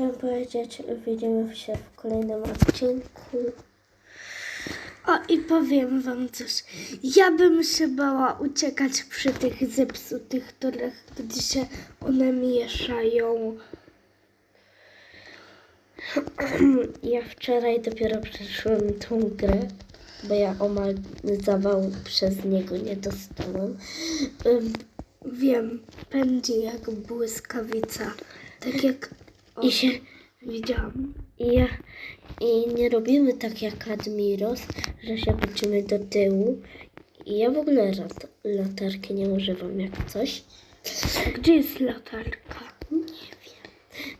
Chciałam powiedzieć, widzimy się w kolejnym odcinku. O i powiem wam coś. Ja bym się bała uciekać przy tych zepsutych torach, gdzie się one mieszają. Ja wczoraj dopiero przeszłam tą grę, bo ja omal zawał przez niego nie dostałam. Wiem, pędzi jak błyskawica. Tak jak I się widziałam. I, ja, I nie robimy tak jak Admiros, że się wrócimy do tyłu. I ja w ogóle lat, latarki nie używam jak coś. A gdzie jest latarka?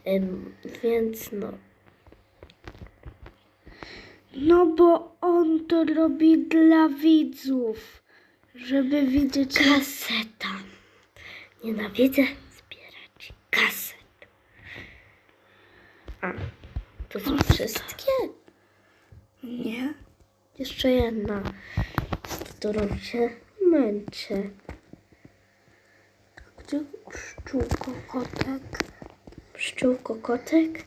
Ym, więc no. No bo on to robi dla widzów, żeby widzieć Kaseta. Nienawidzę A, to są wszystkie? Nie? Jeszcze jedna, z którą się męczę. Gdzie pszczółko kotek? Pszczółko kotek?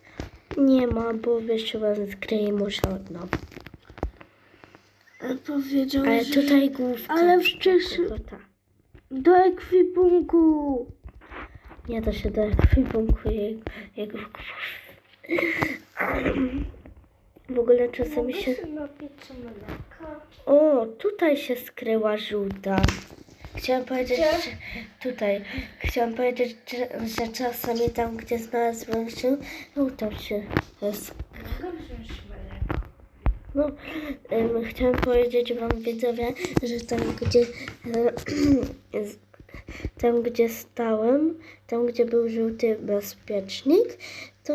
Nie ma, bo wyszłam z gry i muszę od nowa. Ale powiedział, Ale że... tutaj główka. Ale wcześniej- kota. Do ekwipunku! Nie da się do ekwipunku jego, jego W ogóle czasami się... O, tutaj się skryła żółta. Chciałam powiedzieć, że tutaj. Chciałam powiedzieć, że, że czasami tam, gdzie znalazłam się, żółtą się? No, em, chciałam powiedzieć wam widzowie, że tam gdzie e, tam gdzie stałem, tam gdzie był żółty bezpiecznik, to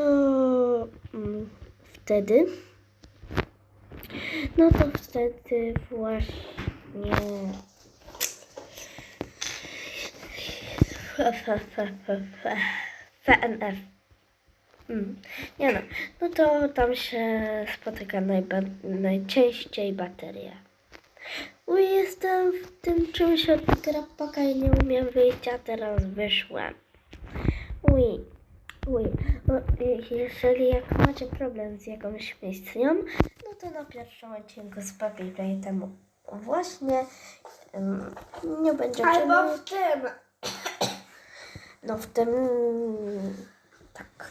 mm, wtedy no to wtedy właśnie FNF. Mm. Nie no, no to tam się spotyka najba- najczęściej bateria. Uj, jestem w tym czymś od grapaka i nie umiem wyjść, a teraz wyszłem. Uj, uj. No, jeżeli jak macie problem z jakąś miejscą, no to na pierwszym odcinku z Papi temu właśnie em, nie będziecie Albo mieli- w tym! no w tym tak.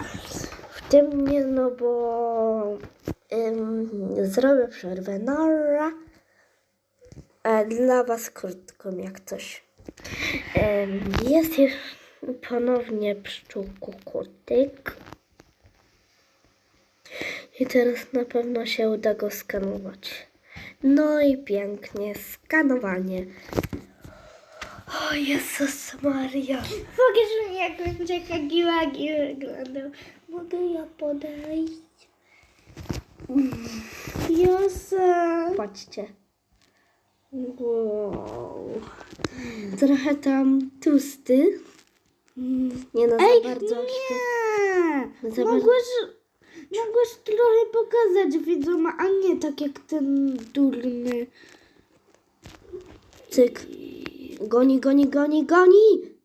W tym nie, no bo ym, zrobię przerwę. Nara. Dla was krótką jak coś. Jest już ponownie pszczółku kutyk. I teraz na pewno się uda go skanować. No i pięknie, skanowanie. O Jezus Maria. Mi jak będzie Hagiwagi wyglądał. Mogę ja podejść? Josa! Patrzcie. Wow. Trochę tam tłusty. Nie no, Ej, za bardzo. nie! Za Mogłeś, mogłeś trochę pokazać widzom, a nie tak jak ten durny. Cyk. Goni, goni, goni, goni.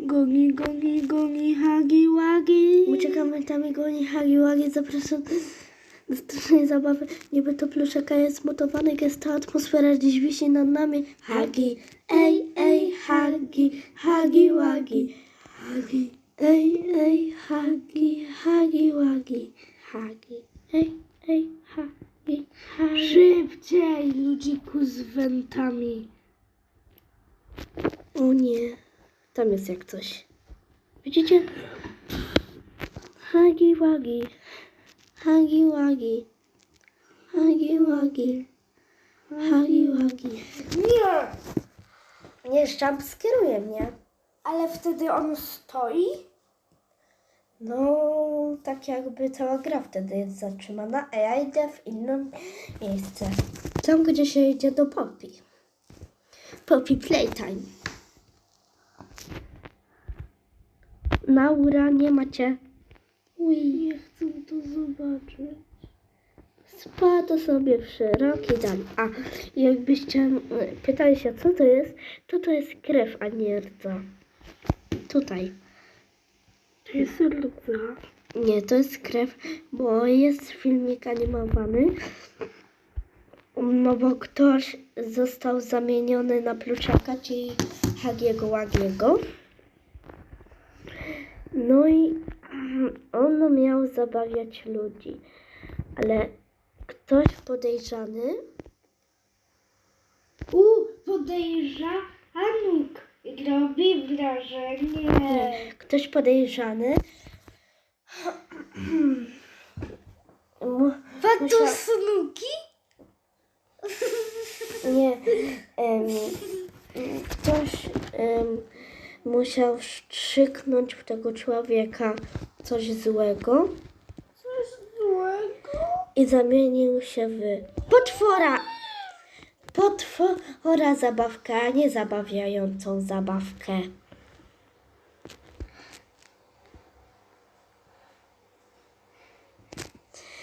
Goni, goni, goni, hagi, wagi. Uciekamy tam i goni hagi wagi. Zapraszam strasznej zabawy. Niby to pluszaka jest mutowany, jest ta atmosfera dziś wisi nad nami. Hagi, ej, ej, hagi, hagi wagi. Hagi, ej, ej, hagi, hagi wagi. Hagi, ej, ej, hagi, hagi. Szybciej, ludziku z wentami. O nie, tam jest jak coś. Widzicie? Hagi wagi. Hagi wagi. Hagi wagi. Hagi wagi. Nie! Nie, szczap skieruje mnie. Ale wtedy on stoi? No, tak jakby cała gra wtedy jest zatrzymana, a ja idę w inne miejsce. Tam, gdzie się idzie do Poppy. Poppy Playtime. Naura, nie macie. Uj. Nie chcę to zobaczyć. Spada sobie w szeroki dal. A jakbyście pytali się, co to jest, to to jest krew, a nie rdza. Tutaj. To jest rdza. Nie, to jest krew, bo jest filmik animowany. No bo ktoś został zamieniony na pluszaka, czyli Hagiego Łagiego. No i on miał zabawiać ludzi, ale ktoś podejrzany, U, podejrza Anuk. Robi wrażenie. ktoś podejrzany mu- Pato snuki? Nie. em, ktoś em, musiał wstrzyknąć w tego człowieka coś złego Coś złego? i zamienił się w potwora. Potwora zabawkę, a nie zabawiającą zabawkę.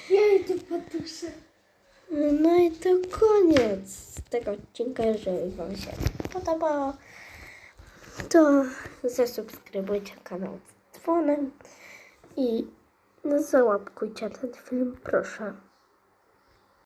Jej, to patusze. No i to koniec tego odcinka. Jeżeli Wam się podobało, to zasubskrybujcie kanał z dzwonem i załapkujcie ten film, proszę.